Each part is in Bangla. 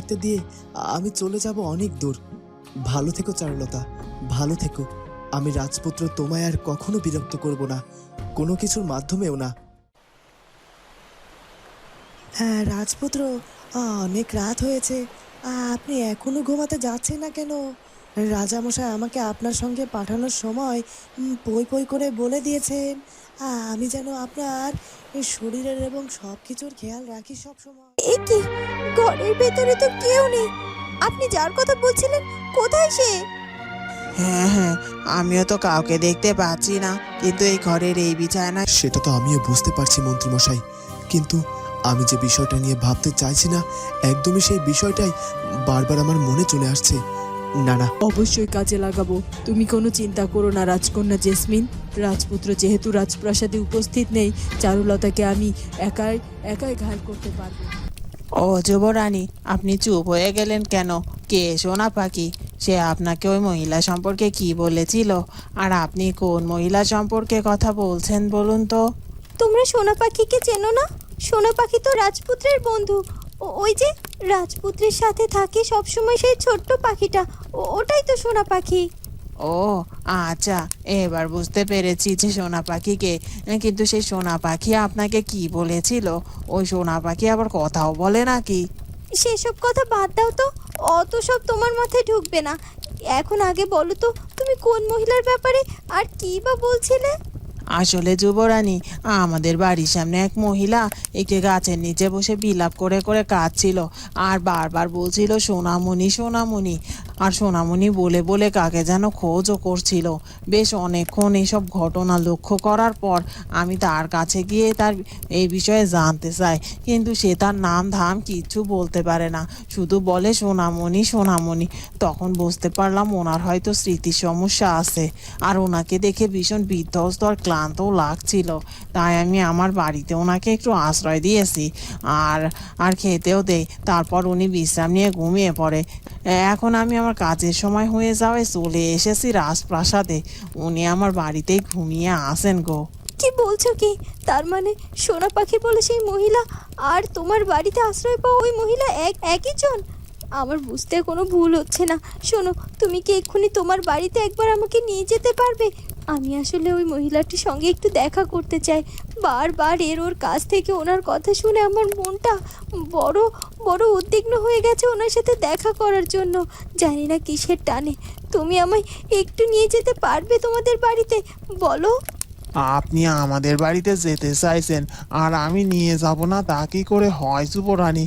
থাকতে দিয়ে আমি চলে যাব অনেক দূর। ভালো থেকো চারুলতা। ভালো থেকো। আমি রাজপুত্র তোমায় আর কখনো বিরক্ত করব না। কোনো কিছুর মাধ্যমেও না। হ্যাঁ রাজপুত্র অনেক রাত হয়েছে। আপনি এখনও ঘুমাতে যাচ্ছেন না কেন? রাজামশাই আমাকে আপনার সঙ্গে পাঠানোর সময় পই পই করে বলে দিয়েছেন। আমি যেন আপনার শরীরের এবং সব কিছুর খেয়াল রাখি সব সময় এ কি? ঘরের ভেতরে তো কেউ নেই। আপনি যার কথা বলছিলেন কোথায় সে? হ্যাঁ হ্যাঁ আমিও তো কাউকে দেখতে পাচ্ছি না কিন্তু এই ঘরের এই বিছানায় সেটা তো আমিও বুঝতে পারছি মন্ত্রীমশাই। কিন্তু আমি যে বিষয়টা নিয়ে ভাবতে চাইছি না একদমই সেই বিষয়টাই বারবার আমার মনে চলে আসছে। না না। অবশ্যই কাজে লাগাবো। তুমি কোনো চিন্তা করো না রাজকন্যা জেসমিন। রাজপুত্র যেহেতু রাজপ্রাসাদে উপস্থিত নেই চারুলতাকে আমি একাই একাই ঘায়ল করতে পারব। ও যুবরানী, আপনি চুপ হয়ে গেলেন কেন? কে সোনা পাখি? সে আপনাকে ওই মহিলা সম্পর্কে কি বলেছিল? আর আপনি কোন মহিলা সম্পর্কে কথা বলছেন বলুন তো? তোমরা সোনা পাখিকে চেনো না? সোনা পাখি তো রাজপুত্রের বন্ধু। ওই যে রাজপুত্রের সাথে থাকে সবসময় সেই ছোট্ট পাখিটা। ওটাই তো সোনা পাখি। ও আচ্ছা এবার বুঝতে পেরেছি যে সোনা পাখিকে কিন্তু সেই সোনা পাখি আপনাকে কি বলেছিল? ওই সোনা পাখি আবার কথাও বলে নাকি? সেসব কথা বাদ দাও তো অত সব তোমার মাথায় ঢুকবে না। এখন আগে বলো তো তুমি কোন মহিলার ব্যাপারে আর কি বা বলছিলে? আসলে যুবরানী আমাদের বাড়ির সামনে এক মহিলা একটি গাছের নিচে বসে বিলাপ করে করে কাঁদছিল আর বারবার বলছিল সোনামণি সোনামণি। আর সোনামণি বলে বলে কাকে যেন খোঁজও করছিল। বেশ অনেকক্ষণ এইসব ঘটনা লক্ষ্য করার পর আমি তার কাছে গিয়ে তার এই বিষয়ে জানতে চাই। কিন্তু সে তার নাম ধাম কিচ্ছু বলতে পারে না। শুধু বলে, সোনামণি সোনামণি। তখন বুঝতে পারলাম ওনার হয়তো স্মৃতির সমস্যা আছে। আর ওনাকে দেখে ভীষণ বিধ্বস্ত আর ক্লান্তও লাগছিল। তাই আমি আমার বাড়িতে ওনাকে একটু আশ্রয় দিয়েছি। আর আর খেতেও দেই। তারপর উনি বিশ্রাম নিয়ে ঘুমিয়ে পড়ে। এখন আমি আমার কাজের সময় হয়ে যাওয়ায় চলে এসেছি রাজপ্রাসাদে। উনি আমার বাড়িতেই ঘুমিয়ে আসেন গো। কি বলছো কি? তার মানে সোনা পাখি বলে সেই মহিলা? আর তোমার বাড়িতে আশ্রয় পাওয়া ওই মহিলা এক, একই জন? আমার বুঝতে কোনো ভুল হচ্ছে না। শোনো, তুমি কি এক্ষুনি তোমার বাড়িতে একবার আমাকে নিয়ে যেতে পারবে? আমি আসলে ওই মহিলাটির সঙ্গে একটু দেখা করতে চাই। বারবার এর ওর কাছ থেকে ওনার কথা শুনে আমার মনটা বড় বড় উদ্বিগ্ন হয়ে গেছে ওনার সাথে দেখা করার জন্য। জানি না কিসের টানে। তুমি আমায় একটু নিয়ে যেতে পারবে তোমাদের বাড়িতে? বলো। আপনি আমাদের বাড়িতে যেতে চাইছেন, আর আমি নিয়ে যাব না, তা কি করে হয় যুবরানী?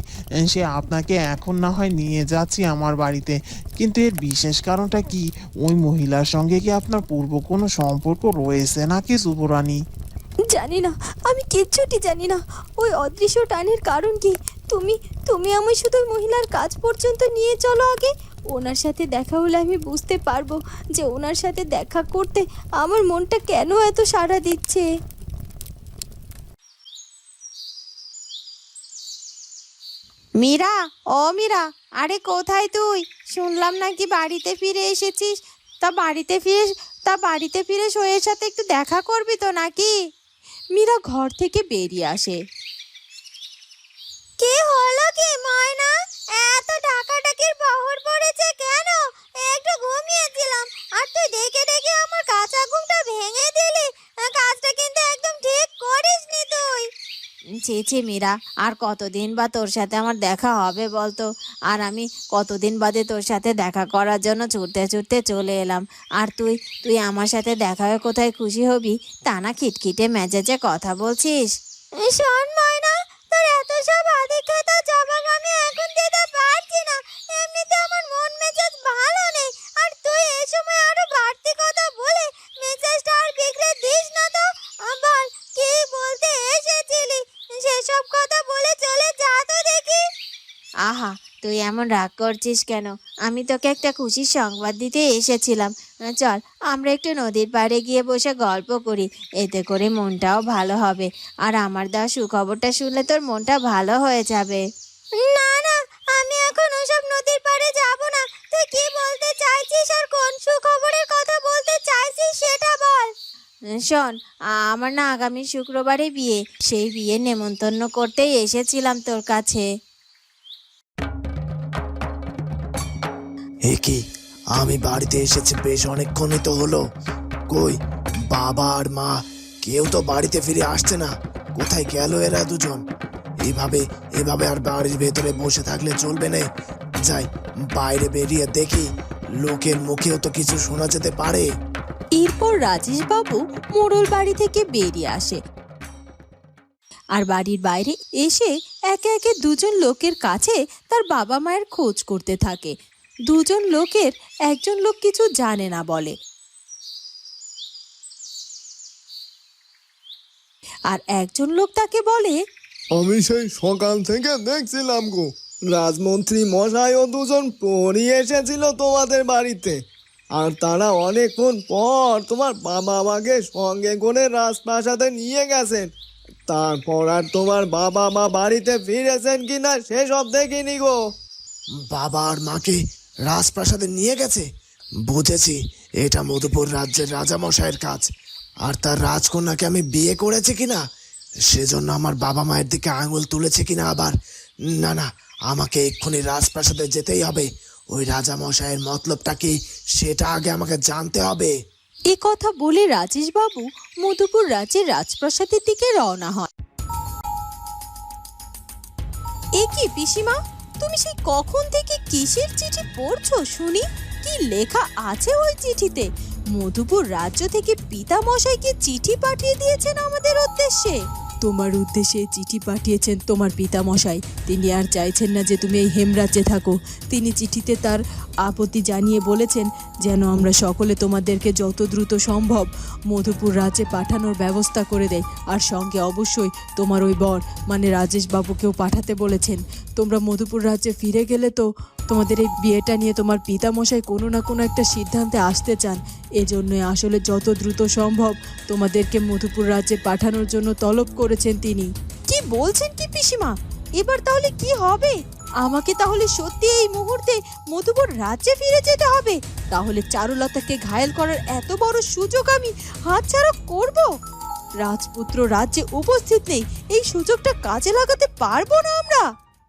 সে আপনাকে এখন না হয় নিয়ে যাচ্ছি আমার বাড়িতে। কিন্তু এর বিশেষ কারণটা কি? ওই মহিলার সঙ্গে কি আপনার পূর্ব কোনো সম্পর্ক রয়েছে নাকি যুবরানী? জানি না, আমি কিচ্ছুটি জানি না। ওই অদৃশ্য টানের কারণ কি? তুমি তুমি আমায় শুধু মহিলার কাজ পর্যন্ত নিয়ে চলো আগে? ওনার সাথে দেখা হলে আমি বুঝতে পারব যে ওনার সাথে দেখা করতে আমার মনটা কেন এত সাড়া দিচ্ছে। মীরা ও মীরা আরে কোথায় তুই? শুনলাম নাকি বাড়িতে ফিরে এসেছিস? তা বাড়িতে ফিরে তা বাড়িতে ফিরে সইয়ের সাথে একটু দেখা করবি তো নাকি? মীরা ঘর থেকে বেরিয়ে আসে কি হলো কি ময়না এত ডাকাডাকির বহর পড়েছে কেন একটু ঘুমিয়েছিলাম আর তুই দেখে দেখে আমার কাঁচা ঘুমটা ভেঙে দিলি। কাজটা কিন্তু একদম ঠিক করিসনি তুই। ছি ছি মীরা আর কতদিন বা তোর সাথে আমার দেখা হবে বলতো? আর আমি কতদিন বাদে তোর সাথে দেখা করার জন্য ছুটতে ছুটতে চলে এলাম। আর তুই তুই আমার সাথে দেখা হয়ে কোথায় খুশি হবি? তা না খিটখিটে মেজাজে কথা বলছিস? শোন ময়না আহা তুই এমন রাগ করছিস কেন? আমি তোকে একটা খুশির সংবাদ দিতে এসেছিলাম। চল আমরা একটু নদীর পাড়ে গিয়ে বসে গল্প করি। এতে করে মনটাও ভালো হবে। আর আমার দেওয়া সুখবরটা শুনলে তোর মনটা ভালো হয়ে যাবে। না না আমি এখন ওসব নদীর পাড়ে যাব না। তুই কি বলতে চাইছিস আর কোন সুখবরের কথা বলতে চাইছিস সেটা বল। শোন আমার না আগামী শুক্রবারে বিয়ে। সেই বিয়ে নেমন্তন্ন করতেই এসেছিলাম তোর কাছে। এ কি? আমি বাড়িতে এসেছি, বেশ অনেকক্ষণই তো হলো। কই? বাবা আর মা, কেউ তো বাড়িতে ফিরে আসছে না। কোথায় গেল এরা দুজন? এভাবে এভাবে আর বাড়ির ভেতরে বসে থাকলে চলবে না। যাই, বাইরে বেরিয়ে দেখি লোকের মুখেও তো কিছু শোনা যেতে পারে। এরপর রাজেশ বাবু মোড়ল বাড়ি থেকে বেরিয়ে আসে। আর বাড়ির বাইরে এসে একে একে দুজন লোকের কাছে তার বাবা মায়ের খোঁজ করতে থাকে। দুজন লোকের একজন লোক কিছু জানে না বলে। আর একজন লোক তাকে বলে আমি সেই সকাল থেকে দেখছিলাম গো। রাজমন্ত্রী মশাই ও দুজন পড়ি এসেছিল তোমাদের বাড়িতে। আর তারা অনেকক্ষণ পর তোমার বাবা মাকে সঙ্গে করে রাজপ্রাসাদে নিয়ে গেছেন। তারপর আর তোমার বাবা মা বাড়িতে ফিরেছেন কিনা সেসব দেখিনি গো। বাবা আর মাকে রাজপ্রাসাদে নিয়ে গেছে? বুঝেছি, এটা মধুপুর রাজ্যের রাজামশাইয়ের কাজ। আর তার রাজকন্যাকে আমি বিয়ে করেছি কিনা? সেজন্য আমার বাবা মায়ের দিকে আঙুল তুলেছে কিনা আবার? না না, আমাকে এক্ষুনি রাজপ্রাসাদে যেতেই হবে। ওই রাজামশাইয়ের মতলবটা কি সেটা আগে আমাকে জানতে হবে? এ কথা বলে রাজেশ বাবু মধুপুর রাজ্যের রাজপ্রাসাদের দিকে রওনা হয় এ কি পিসিমা? তুমি সেই কখন থেকে কিসের চিঠি পড়ছো, শুনি? কি লেখা আছে ওই চিঠিতে? মধুপুর রাজ্য থেকে পিতামশাইকে চিঠি পাঠিয়ে দিয়েছেন আমাদের উদ্দেশ্যে। তোমার উদ্দেশ্যে চিঠি পাঠিয়েছেন তোমার পিতামশাই। তিনি আর চাইছেন না যে তুমি এই হেমরাজ্যে থাকো। তিনি চিঠিতে তার আপত্তি জানিয়ে বলেছেন, যেন আমরা সকলে তোমাদেরকে যত দ্রুত সম্ভব মধুপুর রাজ্যে পাঠানোর ব্যবস্থা করে দেয়। আর সঙ্গে অবশ্যই তোমার ওই বর মানে রাজেশ বাবুকেও পাঠাতে বলেছেন। তোমরা মধুপুর রাজ্যে ফিরে গেলে তো তোমাদের এই বিয়েটা নিয়ে তোমার পিতামশাই কোনো না কোনো একটা সিদ্ধান্তে আসতে চান। এজন্যই আসলে যত দ্রুত সম্ভব তোমাদেরকে মধুপুর রাজ্যে পাঠানোর জন্য তলব করেছেন তিনি। কি বলছেন কি পিসিমা? এবার তাহলে কি হবে? আমাকে তাহলে সত্যি এই মুহূর্তে মধুপুর রাজ্যে ফিরে যেতে হবে? তাহলে চারুলতাকে ঘায়েল করার এত বড় সুযোগ আমি হাতছাড়া করব? রাজপুত্র রাজ্যে উপস্থিত নেই, এই সুযোগটা কাজে লাগাতে পারব না আমরা।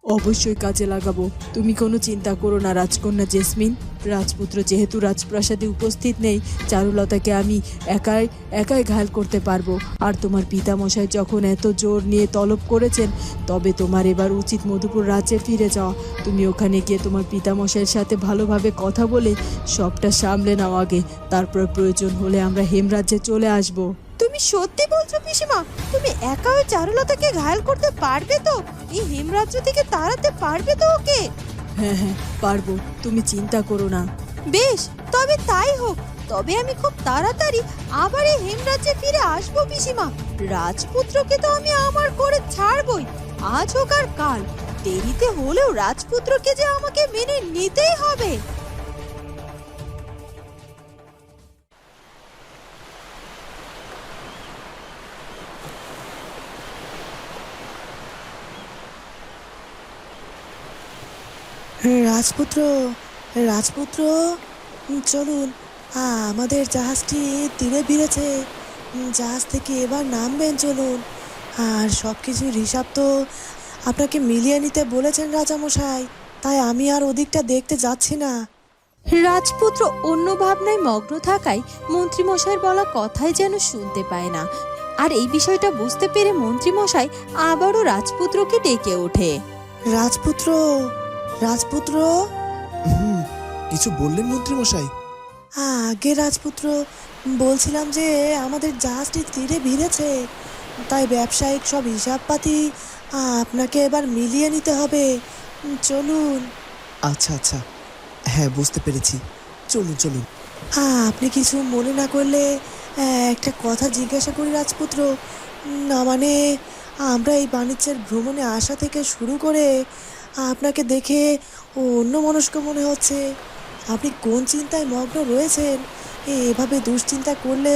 অবশ্যই কাজে লাগাবো। তুমি কোনো চিন্তা করো না, রাজকন্যা জেসমিন। রাজপুত্র যেহেতু রাজপ্রাসাদে উপস্থিত নেই, চারুলতাকে আমি একাই একাই ঘায়াল করতে পারব। আর তোমার পিতামশাই যখন এত জোর নিয়ে তলব করেছেন, তবে তোমার এবার উচিত মধুপুর রাজ্যে ফিরে যাওয়া। তুমি ওখানে গিয়ে তোমার পিতামশাইয়ের সাথে ভালোভাবে কথা বলে সবটা সামলে নাও আগে। তারপর প্রয়োজন হলে আমরা হেমরাজ্যে চলে আসব। তুমি সত্যি বলছো পিসিমা তুমি একা ওই চারুলতাকে ঘায়াল করতে পারবে তো? এই হেমরাজ্য থেকে তাড়াতে পারবে তো ওকে? হ্যাঁ হ্যাঁ পারব তুমি চিন্তা করো না। বেশ তবে তাই হোক তবে আমি খুব তাড়াতাড়ি আবার এই হেমরাজ্যে ফিরে আসব পিসিমা। রাজপুত্রকে তো আমি আমার করে ছাড়বই আজ হোক আর কাল। দেরিতে হলেও রাজপুত্রকে যে আমাকে মেনে নিতেই হবে। রাজপুত্র রাজপুত্র চলুন আমাদের জাহাজটি তীরে ভিড়েছে জাহাজ থেকে এবার নামবেন চলুন। আর সব কিছুর হিসাব তো আপনাকে মিলিয়ে নিতে বলেছেন রাজামশাই তাই আমি আর ওদিকটা দেখতে যাচ্ছি না। রাজপুত্র অন্য ভাবনায় মগ্ন থাকায় মন্ত্রীমশাইয়ের বলা কথাই যেন শুনতে পায় না। আর এই বিষয়টা বুঝতে পেরে মন্ত্রীমশাই আবারও রাজপুত্রকে ডেকে ওঠে। রাজপুত্র রাজপুত্র? হুম কিছু বললেন মন্ত্রীমশাই? আগে রাজপুত্র বলছিলাম যে আমাদের জাহাজটি তীরে ভিড়েছে তাই ব্যবসায়িক সব হিসাবপাতি আপনাকে এবার মিলিয়ে নিতে হবে। চলুন। আচ্ছা আচ্ছা। হ্যাঁ বুঝতে পেরেছি। চলুন চলুন। হ্যাঁ আপনি কিছু মনে না করলে একটা কথা জিজ্ঞাসা করি রাজপুত্র। না মানে আমরা এই বাণিজ্যের ভ্রমণে আসা থেকে শুরু করে আপনাকে দেখে অন্য মনস্ক মনে হচ্ছে। আপনি কোন চিন্তায় মগ্ন রয়েছেন? এভাবে দুশ্চিন্তা করলে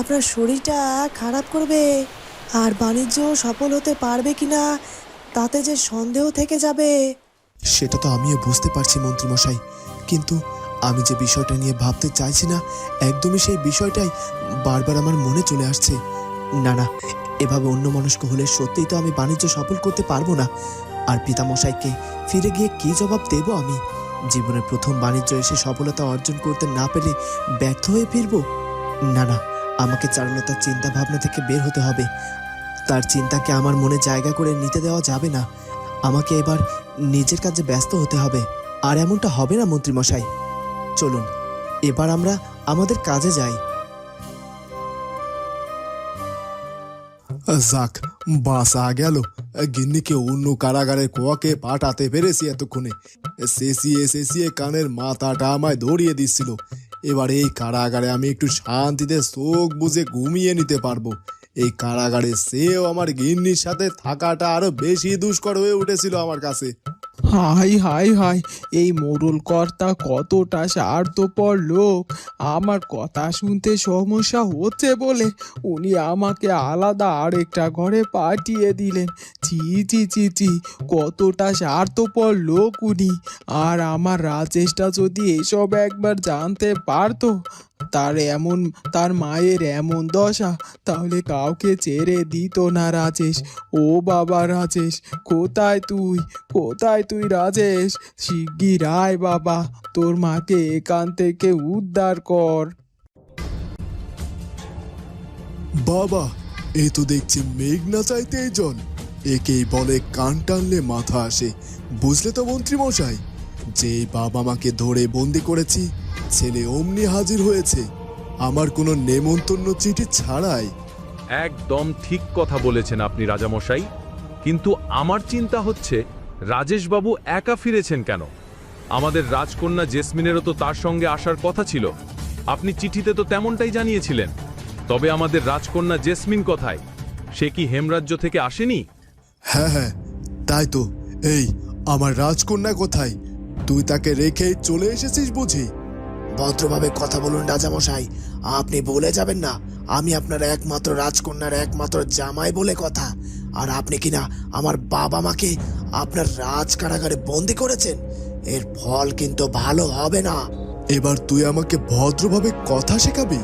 আপনার শরীরটা খারাপ করবে। আর বাণিজ্য সফল হতে পারবে কিনা, তাতে যে সন্দেহ থেকে যাবে। সেটা তো আমিও বুঝতে পারছি, মন্ত্রীমশাই। কিন্তু আমি যে বিষয়টা নিয়ে ভাবতে চাইছি না, একদমই সেই বিষয়টাই বারবার আমার মনে চলে আসছে। না না, এভাবে অন্য মনস্ক হলে সত্যিই তো আমি বাণিজ্য সফল করতে পারব না। আর পিতামশাইকে ফিরে গিয়ে কি জবাব দেব আমি? জীবনের প্রথম বাণিজ্য এসে সফলতা অর্জন করতে না পেরে ব্যর্থ হয়ে ফিরবো? না না, আমাকে চারুলতার চিন্তা ভাবনা থেকে বের হতে হবে। তার চিন্তাকে আমার মনে জায়গা করে নিতে দেওয়া যাবে না। আমাকে এবার নিজের কাজে ব্যস্ত হতে হবে। আর এমনটা হবে না, মন্ত্রীমশাই। চলুন, এবার আমরা আমাদের কাজে যাই। যাক বাসা গেল। গিন্নিকে অন্য কারাগারে কোয়াকে পাঠাতে পেরেছি এতক্ষণে। শেষিয়ে শেষিয়ে কানের মাথাটা আমায় ধরিয়ে দিচ্ছিল। এবার এই কারাগারে আমি একটু শান্তিতে চোখ বুঝে ঘুমিয়ে নিতে পারব। এই কারাগারে সেও আমার গিন্নির সাথে থাকাটা আরও বেশি দুষ্কর হয়ে উঠেছিল আমার কাছে। হাই হাই হাই, এই মোড়ল কর্তা কতটা স্বার্থপর লোক। আমার কথা শুনতে সমস্যা হচ্ছে বলে উনি আমাকে আলাদা আরেকটা ঘরে পাঠিয়ে দিলেন। চি চি চি চি কতটা স্বার্থপর লোক উনি। আর আমার রাজেশটা যদি এসব একবার জানতে পারতো তার এমন, তার মায়ের এমন দশা, তাহলে কাউকে ছেড়ে দিত না রাজেশ। ও বাবা রাজেশ, কোথায় তুই? কোথায় তুই রাজেশ? শিগগির আয় বাবা, তোর মাকে এখান থেকে উদ্ধার কর। বাবা, এ তো দেখছি মেঘ না চাইতেই জল একেই বলে কান টানলে মাথা আসে। বুঝলে তো মন্ত্রী মশাই যে বাবা মাকে ধরে বন্দি করেছি ছেলে অমনি হাজির হয়েছে। আমার কোনো নেমন্তন্ন চিঠি ছাড়াই। একদম ঠিক কথা বলেছেন আপনি রাজামশাই। কিন্তু আমার চিন্তা হচ্ছে রাজেশবাবু একা ফিরেছেন কেন? আমাদের রাজকন্যা জেসমিনেরও তো তার সঙ্গে আসার কথা ছিল। আপনি চিঠিতে তো তেমনটাই জানিয়েছিলেন। তবে আমাদের রাজকন্যা জেসমিন কোথায়? সে কি হেমরাজ্য থেকে আসেনি? হ্যাঁ হ্যাঁ তাই তো। এই আমার রাজকন্যা কোথায়? তুই তাকে রেখে চলে এসেছিস বুঝি? ভদ্রভাবে কথা বলুন রাজামশাই। আপনি বলে যাবেন না আমি আপনার একমাত্র রাজকন্যার একমাত্র জামাই বলে কথা। আর আপনি কিনা আমার বাবা মাকে আপনার রাজ কারাগারে বন্দি করেছেন? এর ফল কিন্তু ভালো হবে না। এবার তুই আমাকে ভদ্রভাবে কথা শেখাবি।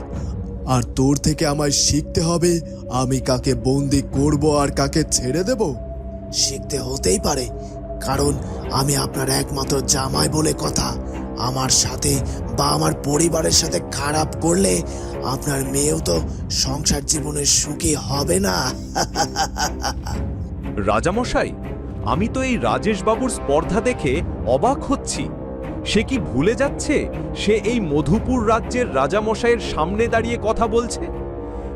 আর তোর থেকে আমায় শিখতে হবে আমি কাকে বন্দি করব আর কাকে ছেড়ে দেব। শিখতে হতেই পারে। কারণ আমি আপনার একমাত্র জামাই বলে কথা। আমার সাথে বা আমার পরিবারের সাথে খারাপ করলে আপনার মেয়েও তো সংসার জীবনে সুখী হবে না। রাজামশাই, আমি তো এই রাজেশবাবুর স্পর্ধা দেখে অবাক হচ্ছি। সে কি ভুলে যাচ্ছে সে এই মধুপুর রাজ্যের রাজামশাইয়ের সামনে দাঁড়িয়ে কথা বলছে?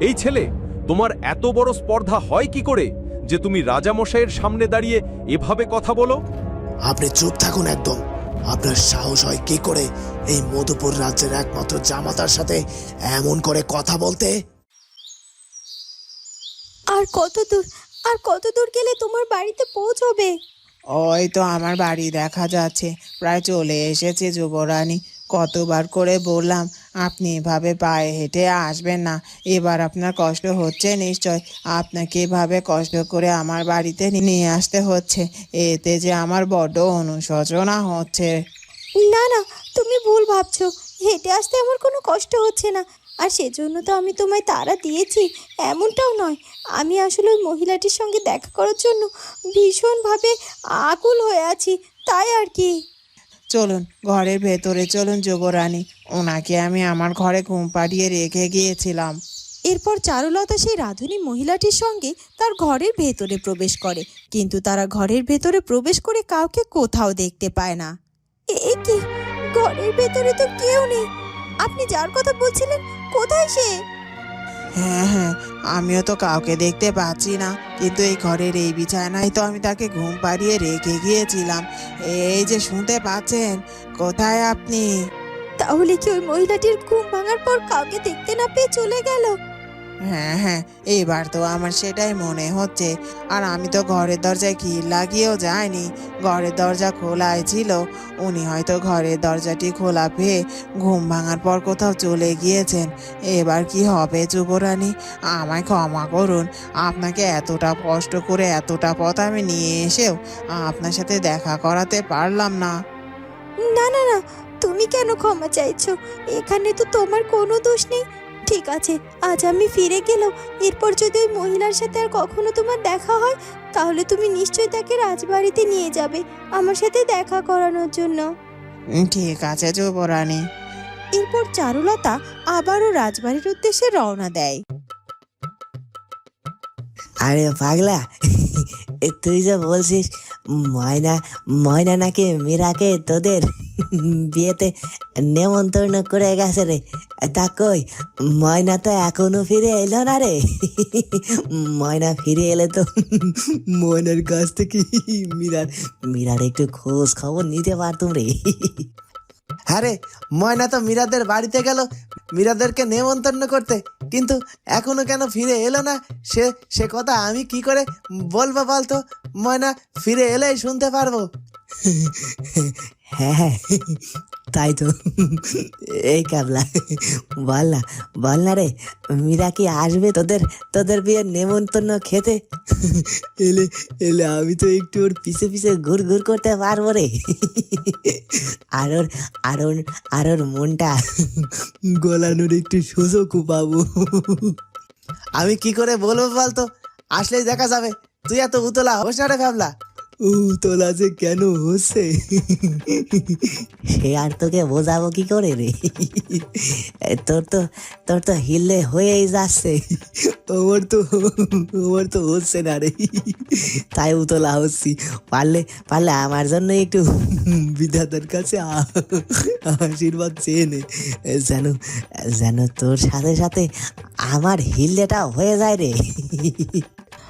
এই ছেলে, তোমার এত বড় স্পর্ধা হয় কি করে? যে তুমি রাজামশাইয়ের সামনে দাঁড়িয়ে এভাবে কথা বলো? আপনি চুপ থাকুন একদম। আপনার সাহস হয় কি করে এই মধুপুর রাজ্যের একমাত্র জামাতার সাথে এমন করে কথা বলতে? আর কত দূর আর কত দূর গেলে তোমার বাড়িতে পৌঁছবে? ওই তো আমার বাড়ি দেখা যাচ্ছে। প্রায় চলে এসেছে যুবরানী। কতবার করে বললাম, আপনি এভাবে পায়ে হেঁটে আসবেন না। এবার আপনার কষ্ট হচ্ছে নিশ্চয়। আপনাকে এভাবে কষ্ট করে আমার বাড়িতে নিয়ে আসতে হচ্ছে। এতে যে আমার বড্ড অনুশোচনা হচ্ছে। না না, তুমি ভুল ভাবছ। হেঁটে আসতে আমার কোনো কষ্ট হচ্ছে না। আর সেজন্য তো আমি তোমায় তারা দিয়েছি। এমনটাও নয়। আমি আসলে ওই মহিলাটির সঙ্গে দেখা করার জন্য ভীষণভাবে আকুল হয়ে আছি। তাই আর কি। চলুন ঘরের ভেতরে চলুন যুবরানী। ওনাকে আমি আমার ঘরে ঘুম পাড়িয়ে রেখে গিয়েছিলাম। এরপর চারুলতা সেই রাধুনী মহিলাটির সঙ্গে তার ঘরের ভেতরে প্রবেশ করে। কিন্তু তারা ঘরের ভেতরে প্রবেশ করে কাউকে কোথাও দেখতে পায় না। এ- এ কি? ঘরের ভেতরে তো কেউ নেই। আপনি যার কথা বলছিলেন কোথায় সে? হ্যাঁ হ্যাঁ আমিও তো কাউকে দেখতে পাচ্ছি না, কিন্তু এই ঘরের এই বিছানায় তো আমি তাকে ঘুম পাড়িয়ে রেখে গিয়েছিলাম। এই যে শুনতে পাচ্ছেন, কোথায় আপনি? তাহলে কি ওই মহিলাটির ঘুম ভাঙার পর কাউকে দেখতে না পেয়ে চলে গেল? হ্যাঁ হ্যাঁ এবার তো আমার সেটাই মনে হচ্ছে। আর আমি তো ঘরের দরজায় কিল লাগিয়েও যাইনি। ঘরের দরজা খোলাই ছিল। উনি হয়তো ঘরের দরজাটি খোলা পেয়ে ঘুম ভাঙার পর কোথাও চলে গিয়েছেন। এবার কি হবে, যুবরানী? আমায় ক্ষমা করুন। আপনাকে এতটা কষ্ট করে এতটা পথ আমি নিয়ে এসেও আপনার সাথে দেখা করাতে পারলাম না। না না না, তুমি কেন ক্ষমা চাইছো? এখানে তো তোমার কোনো দোষ নেই। ঠিক আছে আজ আমি ফিরে গেলাম এরপর যদি ওই মহিলার সাথে আর কখনো তোমার দেখা হয় তাহলে তুমি নিশ্চয়ই তাকে রাজবাড়িতে নিয়ে যাবে আমার সাথে দেখা করানোর জন্য। ঠিক আছে যুবরানী। এরপর চারুলতা আবারও রাজবাড়ির উদ্দেশ্যে রওনা দেয়। আরে পাগলা তুই যা বলছিস ময়না ময়না নাকি মীরাকে তোদের বিয়েতে নেমন্তন্ন করে গেছে রে? তা কই, ময়না তো এখনও ফিরে এলো না রে? ময়না ফিরে এলে তো ময়নার কাছ থেকে মীরার মীরার একটু খোঁজ খবর নিতে পারতুম রে। হ্যাঁ রে, ময়না তো মীরাদের বাড়িতে গেল, মীরাদেরকে নেমন্তন্ন করতে। কিন্তু এখনও কেন ফিরে এলো না? সে সে কথা আমি কি করে বলব বলতো? ময়না, ফিরে এলেই শুনতে পারব। হ্যাঁ হ্যাঁ। তাই তো এই কাবলা, বল না বল না রে। মীরা কি আসবে তোদের তোদের বিয়ের নেমন্তন্ন খেতে? এলে এলে আমি তো একটু ওর পিছে পিছে ঘুর ঘুর করতে পারব রে। আর ওর আর ওর আর ওর মনটা গলানোর একটু সুযোগও পাবো। আমি কি করে বলব বলতো? আসলেই দেখা যাবে। তুই এত উতলা হোস না রে ভাবলা। ও তোলা যে কেন হচ্ছে? সে আর তোকে বোঝাবো কি করে রে? তোর তো তোর তো হিললে হয়েই যাচ্ছে। ওর তো ওর তো হচ্ছে না রে। তাই উতলা হচ্ছি। পারলে পারলে আমার জন্য একটু বিধাতার কাছে আশীর্বাদ চেয়ে নে। যেন যেন তোর সাথে সাথে আমার হিললেটা হয়ে যায় রে।